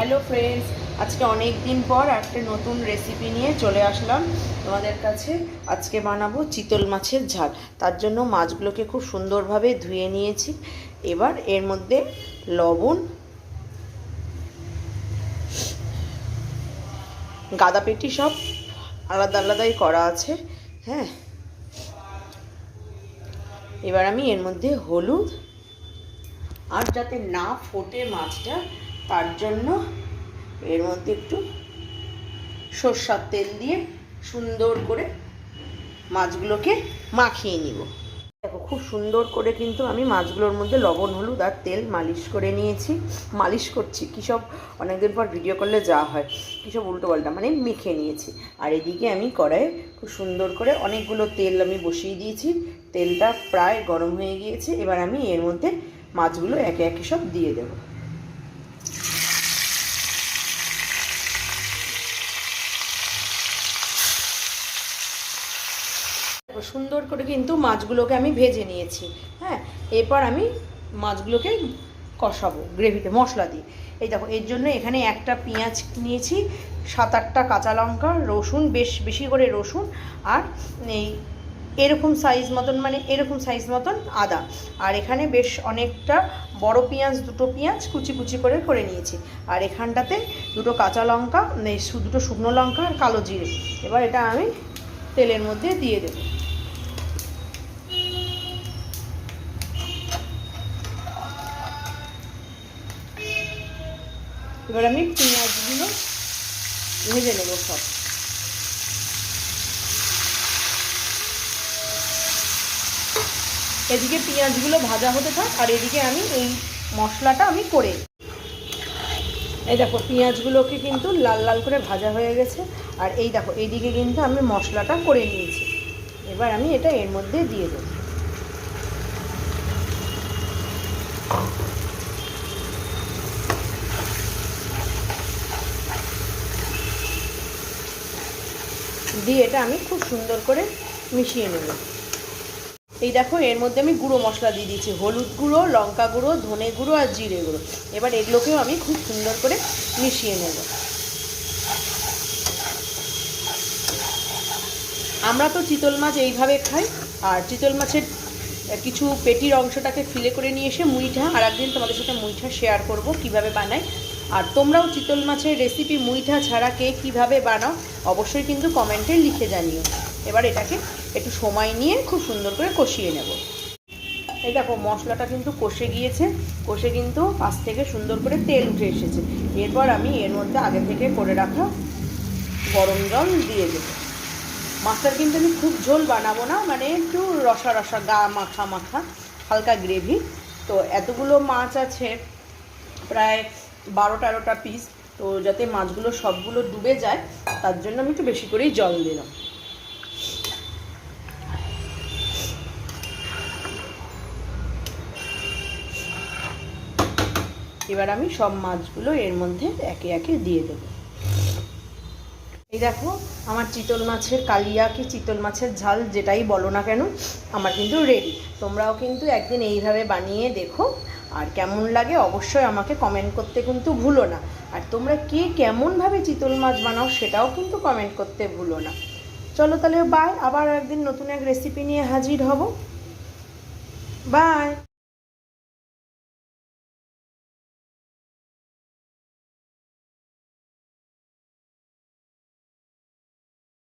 Hello friends আজকে অনেক দিন পর একটা নতুন রেসিপি নিয়ে চলে আসলাম। তোমাদের কাছে আজকে বানাবো চিতল মাছের ঝাল। তার জন্য মাছগুলোকে খুব সুন্দরভাবে ধুয়ে নিয়েছি। এবার এর মধ্যে লবণ, গাদা পেটি সব আলাদা আলাদাই করা আছে হ্যাঁ? এবার আমি এর মধ্যে হলুদ, আর যাতে না ফোটে মাছটা তার জন্য এর মধ্যে একটু সর্ষার তেল দিয়ে সুন্দর করে মাছগুলোকে মাখিয়ে নিব। দেখো, খুব সুন্দর করে কিন্তু আমি মাছগুলোর মধ্যে লবণ, হলুদ আর তেল মালিশ করে নিয়েছি। মালিশ করছি, কী সব অনেকদিন পর ভিডিও করলে যা হয়। কী সব উল্টো পাল্টা মানে মেখে নিয়েছি। আর এদিকে আমি কড়াইয়ে খুব সুন্দর করে অনেকগুলো তেল আমি বসিয়ে দিয়েছি। তেলটা প্রায় গরম হয়ে গিয়েছে। এবার আমি এর মধ্যে মাছগুলো একে একে সব দিয়ে দেবো। দেখো, সুন্দর করে কিন্তু মাছগুলোকে আমি ভেজে নিয়েছি হ্যাঁ? এরপর আমি মাছগুলোকে কষাবো গ্রেভিতে মশলা দিয়ে। এই দেখো এর জন্য এখানে একটা পেঁয়াজ নিয়েছি সাত আটটা কাঁচা লঙ্কা রসুন বেশ বেশি করে রসুন আর এই এরকম সাইজ মতন মানে এরকম সাইজ মতন আদা। আর এখানে বেশ অনেকটা বড় পেঁয়াজ দুটো পেঁয়াজ কুচি কুচি করে করে নিয়েছি। আর এখানটাতে দুটো কাঁচা লঙ্কা এই দুটো শুকনো লঙ্কা আর কালো জিরে। এবার এটা আমি তেলের মধ্যে দিয়ে দেবো। এবার আমি পেঁয়াজগুলো ভেজে নেব সব। এদিকে পেঁয়াজগুলো ভাজা হতে থাক, আর এদিকে আমি এই মশলাটা আমি করে। এই দেখো, পেঁয়াজগুলোকে কিন্তু লাল লাল করে ভাজা হয়ে গেছে, আর এই দেখো, এইদিকে কিন্তু আমি মশলাটা করে নিয়েছি। এবার আমি এটা এর মধ্যে দিয়ে দেবো। দিয়ে এটা আমি খুব সুন্দর করে মিশিয়ে নেব। এই দেখো, এর মধ্যে আমি গুঁড়ো মশলা দিয়ে দিয়েছি। হলুদ গুঁড়ো, লঙ্কা গুঁড়ো, ধনে গুঁড়ো আর জিরে গুঁড়ো। এবার এগুলোকেও আমি খুব সুন্দর করে মিশিয়ে নেব। আমরা তো চিতল মাছ এইভাবে খাই, আর চিতল মাছের কিছু পেটির অংশটাকে ফিলে করে নিয়ে এসে মুইঠা আর একদিন তোমাদের সাথে মুইঠা শেয়ার করব, কীভাবে বানাই। আর তোমরাও চিতল মাছের রেসিপি মুইঠা ছাড়া কে কীভাবে বানাও, অবশ্যই কিন্তু কমেন্টে লিখে জানিও। এবার এটাকে একটু সময় নিয়ে খুব সুন্দর করে কষিয়ে নেব। এই দেখো, মশলাটা কিন্তু কষে গিয়েছে। কষে কিন্তু পাশ থেকে সুন্দর করে তেল উঠে এসেছে। এরপর আমি এর মধ্যে আগে থেকে করে রাখা গরম জল দিয়ে দেবো। মাছটার কিন্তু আমি খুব ঝোল বানাবো না মানে একটু রসা রসা, গা মাখা মাখা, হালকা গ্রেভি তো এতগুলো মাছ আছে, প্রায় বারো তেরোটা পিস তো যাতে মাছগুলো সবগুলো ডুবে যায়, তার জন্য আমি একটু বেশি করেই জল দিলাম। এবার আমি সব মাছগুলো এর মধ্যে একে একে দিয়ে দেবো। এই দেখো, আমার চিতল মাছের কালিয়া কি চিতল মাছের ঝাল, যেটাই বলো না কেন, আমার কিন্তু রেডি তোমরাও কিন্তু একদিন এইভাবে বানিয়ে দেখো। আর কেমন লাগে অবশ্যই আমাকে কমেন্ট করতে কিন্তু ভুলো না। আর তোমরা কে কেমনভাবে চিতল মাছ বানাও সেটাও কিন্তু কমেন্ট করতে ভুলো না। চলো তাহলে বাই আবার একদিন নতুন এক রেসিপি নিয়ে হাজির হব। বাই